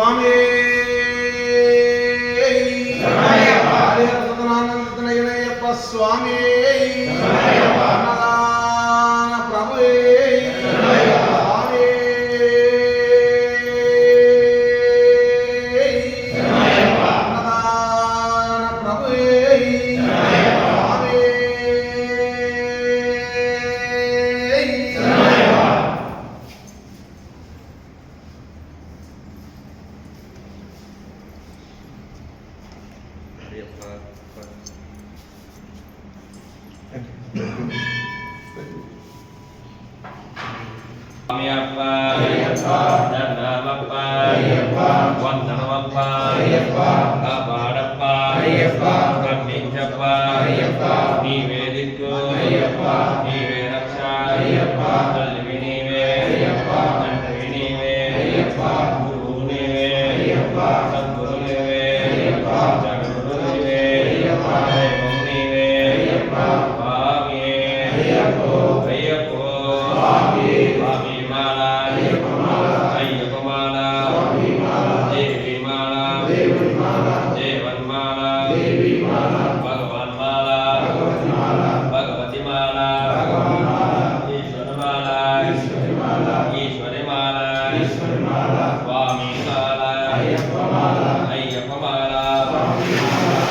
ఓం Ayappa, Ayappa, Dhanavappa, Ayappa, Vandhavappa, Ayappa, Kapadappa, Ayappa, Pratijappa, Ayappa, మాల స్వామి మాల అయ్యప్ప మాల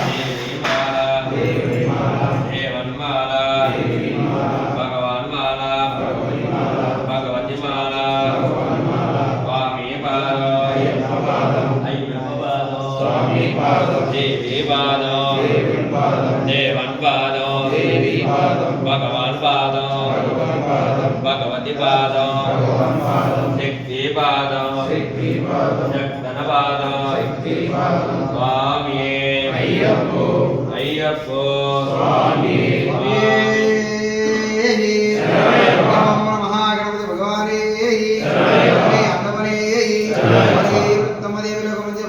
దేవి మాల దేవన్ మాల భగవాన్ మాల భగవతి మాల స్వామి పాదం అయ్యప్ప పాదం దేవి పాదం దేవన్ పాదం భగవాన్ పాదం భగవతి పాదం శక్తి పాదం జగన పాదం స్వామి అయ్యప్పో. అయ్యప్పో స్వామి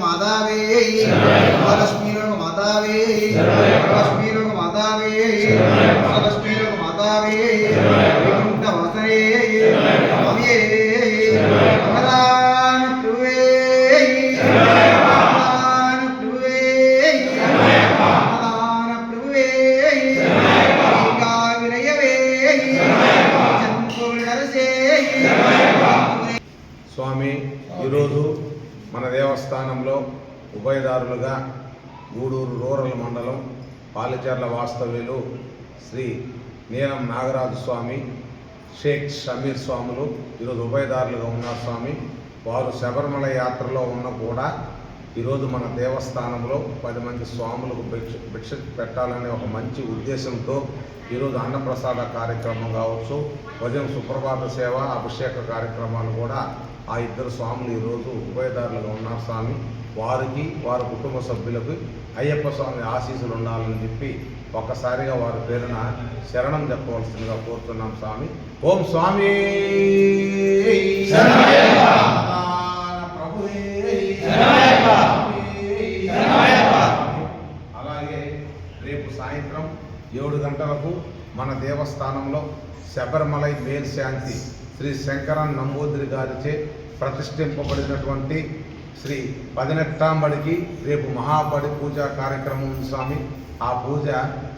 మాతావే మహాలక్ష్మీలకు మాతావే మహాలక్ష్మీలకు ఈరోజు మన దేవస్థానంలో ఉభయదారులుగా గూడూరు రూరల్ మండలం పాలిచర్ల వాస్తవ్యులు శ్రీ నీలం నాగరాజు స్వామి షేక్ షమీర్ స్వాములు ఈరోజు ఉభయదారులుగా ఉన్నారు స్వామి. వారు శబరిమల యాత్రలో ఉన్న కూడా ఈరోజు మన దేవస్థానంలో పది మంది స్వాములకు భిక్ష భిక్ష పెట్టాలనే ఒక మంచి ఉద్దేశంతో ఈరోజు అన్నప్రసాద కార్యక్రమం కావచ్చు ఉదయం సుప్రభాత సేవ అభిషేక కార్యక్రమాలు కూడా ఆ ఇద్దరు స్వాములు ఈరోజు ఉభయదారులుగా ఉన్నారు స్వామి. వారికి వారి కుటుంబ సభ్యులకు అయ్యప్ప స్వామి ఆశీస్సులు ఉండాలని చెప్పి ఒక్కసారిగా వారి పేరున శరణం చెప్పవలసిందిగా కోరుతున్నాం స్వామి. ఓం స్వామి! దేవస్థానంలో శబరిమలై మేల్శాంతి శ్రీ శంకరన్ నంబూదిరి గారిచే ప్రతిష్ఠింపబడినటువంటి శ్రీ పదినెట్టాంబడికి రేపు మహాబడి పూజ కార్యక్రమం ఉంది స్వామి. ఆ పూజ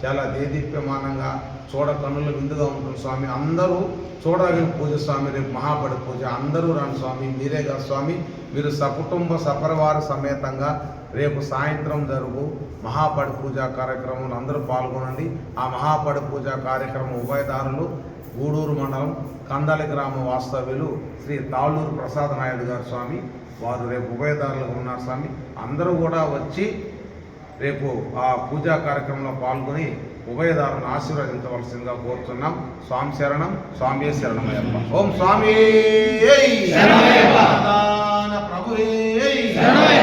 చాలా దేదీప్యమానంగా చూడ కన్నుల విందుగా ఉంటుంది స్వామి. అందరూ చూడగిన పూజ స్వామి రేపు మహాబడి పూజ. అందరూ రాను స్వామి మీరే కాదు స్వామి. మీరు సకుటుంబ సపరివార సమేతంగా రేపు సాయంత్రం జరుగు మహాపడి పూజ కార్యక్రమంలో అందరూ పాల్గొనండి. ఆ మహాపడి పూజ కార్యక్రమం ఉభయదారులు గూడూరు మండలం కందలి గ్రామ వాస్తవ్యులు శ్రీ తాళ్ళూరు ప్రసాద్ నాయుడు గారు స్వామి. వారు రేపు ఉభయదారులుగా ఉన్నారు స్వామి. అందరూ కూడా వచ్చి రేపు ఆ పూజా కార్యక్రమంలో పాల్గొని ఉభయదారులను ఆశీర్వదించవలసిందిగా కోరుతున్నాం. స్వామి శరణం స్వామి శరణమయ్యప్ప. ఓం స్వామి. ప్రభువే.